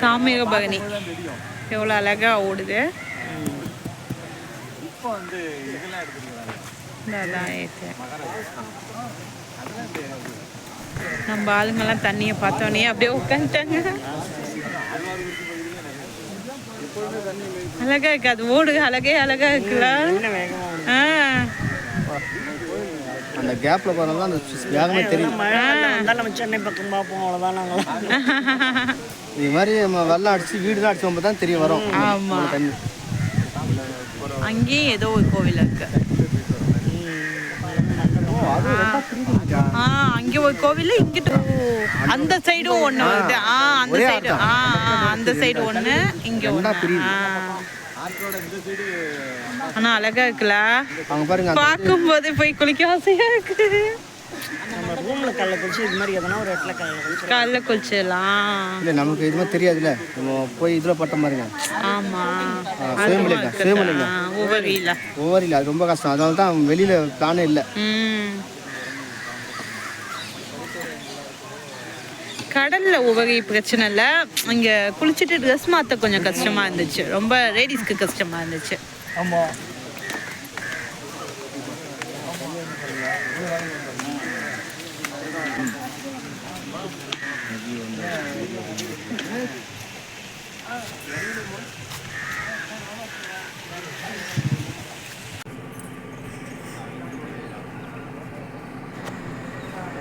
தாமிர பரணி எவ்வளோ அழகா ஓடுது. இப்போ வந்து இதெல்லாம் ஏத்து. நம்ம ஆளுங்கெல்லாம் தண்ணியை பார்த்தோன்னே அப்படியே உட்காந்துட்டாங்க. அழகா இருக்கு. அது ஓடுக அழகே அழகா இருக்குல்ல. ஆ. அந்த கேப்ல போறதால அந்த வேகமே தெரியும். நம்ம சென்னை பக்கம் பார்ப்போம் அவ்வளோதான் நாங்களாம் இது மாதிரி நம்ம வெள்ளம் அடிச்சு வீடுலாம் அடிச்சு தான் தெரிய வரும். ஆமா. தண்ணி. அங்கேயும் ஏதோ ஒரு கோவில் இருக்கு. அங்கே ஒரு கோவில் இங்கிட்ட அந்த சைடும் வருது. ஆ அந்த சைடு. ஆ ஆ, அந்த சைடு ஒண்ணு இங்க ஆ. ஆனா அழகா இருக்குல்ல? அவங்க பாருங்க அந்த பார்க்கும்போது போய் குளிக்க ஆசையா இருக்கு. நம்ம ரூமில் கல்ல இது மாதிரி எதனா ஒரு இடத்துல கல்ல குளிச்சிடலாம். இல்லை நமக்கு இது மாதிரி தெரியாதுல்ல. நம்ம போய் இதில் பட்ட மாதிரிங்க ஆமா. சுயமலிங்க சுயமலிங்க உபரியில ஒவ்வொரு இல்லை அது ரொம்ப கஷ்டம். அதனால தான் வெளியில் பிளானே இல்லை. கடல்ல உபரி பிரச்சனை இல்லை இங்க குளிச்சுட்டு ட்ரெஸ் மாத்த கொஞ்சம் கஷ்டமா இருந்துச்சு. ரொம்ப லேடிஸ்க்கு கஷ்டமா இருந்துச்சு. ஆமாம்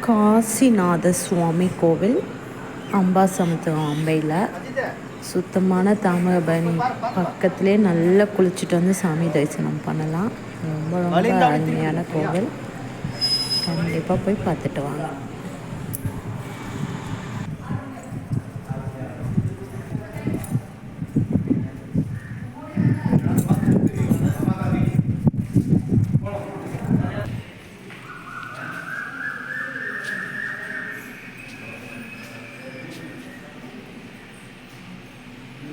காசிநாத சுவாமி கோவில். அம்பாசமுத்திரம் அம்பையில் சுத்தமான தாமிரபரணி பக்கத்துலேயே நல்லா குளிச்சுட்டு வந்து சாமி தரிசனம் பண்ணலாம். ரொம்ப ரொம்ப அருமையான கோவில். கண்டிப்பாக போய் பார்த்துட்டு வாங்க.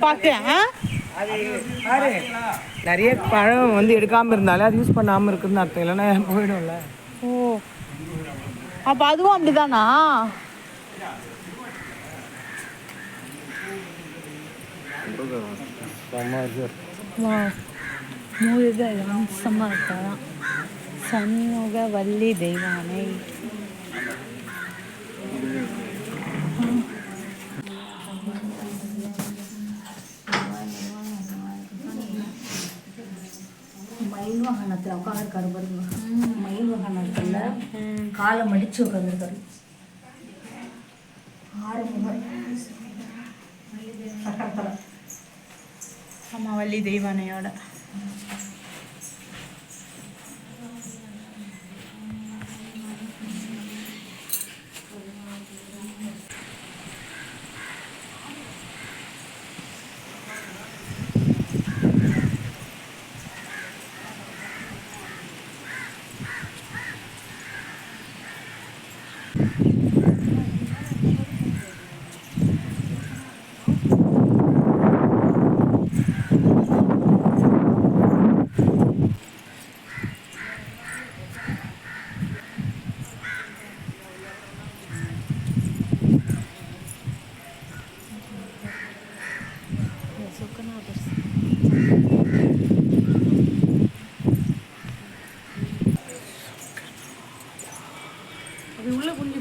பார்த்தேன் நிறைய பழம் வந்து எடுக்காம இருந்தாலே அது யூஸ் பண்ணாம இருக்குன்னு அர்த்தம். இல்லைன்னா போயிடும்ல. ஓ. அப்போ அதுவும் அப்படிதானா? முருக சமர்த்தம் சண்முக வள்ளி தெய்வானை. மயில் வாகனத்தில் உட்காந்துருக்காரு பாருங்க. மயில் வாகனத்தில் காலை மடிச்சு உட்காந்துருக்காரு ஆறு முகம் சக்கரத்தில். வள்ளி தெய்வானையோட.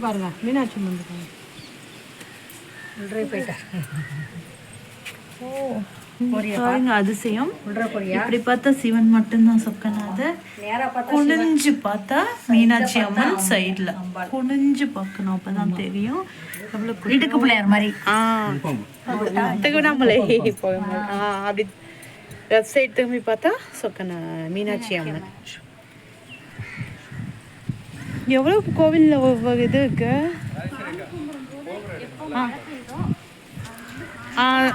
பாருங்க. மீனாட்சி அம்மன் பாருங்க. உள்ளே போயிட்டார் பாருங்க அதிசயம். இப்படி பார்த்தா சிவன் மட்டும்தான் பார்த்தா குனிஞ்சு பார்த்தா மீனாட்சி அம்மன் சைடுல. குனிஞ்சு பார்க்கணும் அப்பதான் தெரியும். எவ்வளவு இடுக்கு பிள்ளையார் மாதிரி. திருவண்ணாமலை அப்படி. லெஃப்ட் சைடு திரும்பி பார்த்தா சொக்கன மீனாட்சி அம்மன். எவ்வளோ கோவிலில் ஒவ்வொரு இது இருக்கு? ஆ.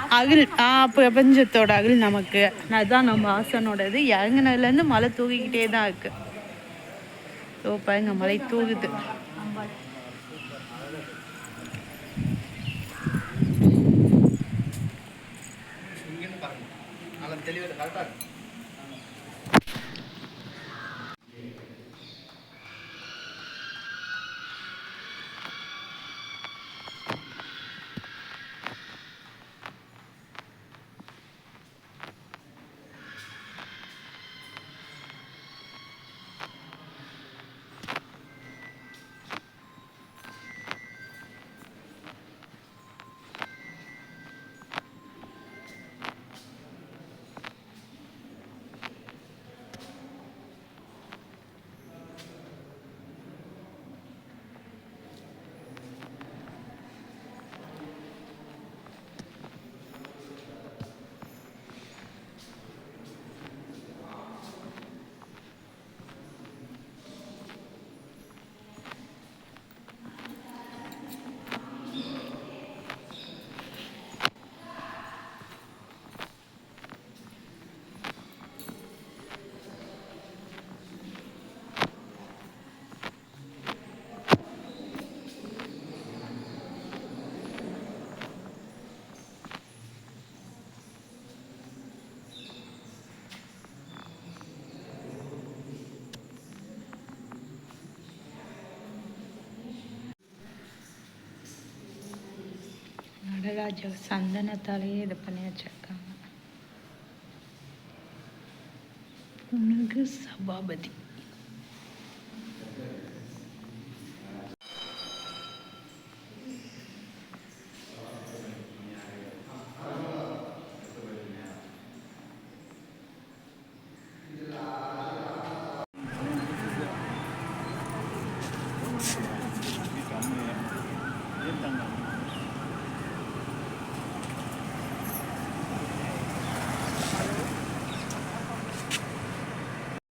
அகில் ஆ பிரபஞ்சத்தோட அகில் நமக்கு. அதுதான் நம்ம ஆசனோட இது இறங்குனதுலேருந்து மலை தூக்கிக்கிட்டே தான் இருக்கு. ஓ பாருங்க மலை தூகுது. ராஜா சந்தனத்தாலேயே இது பண்ணி வச்சிருக்காங்க. புனுகு சபாபதி.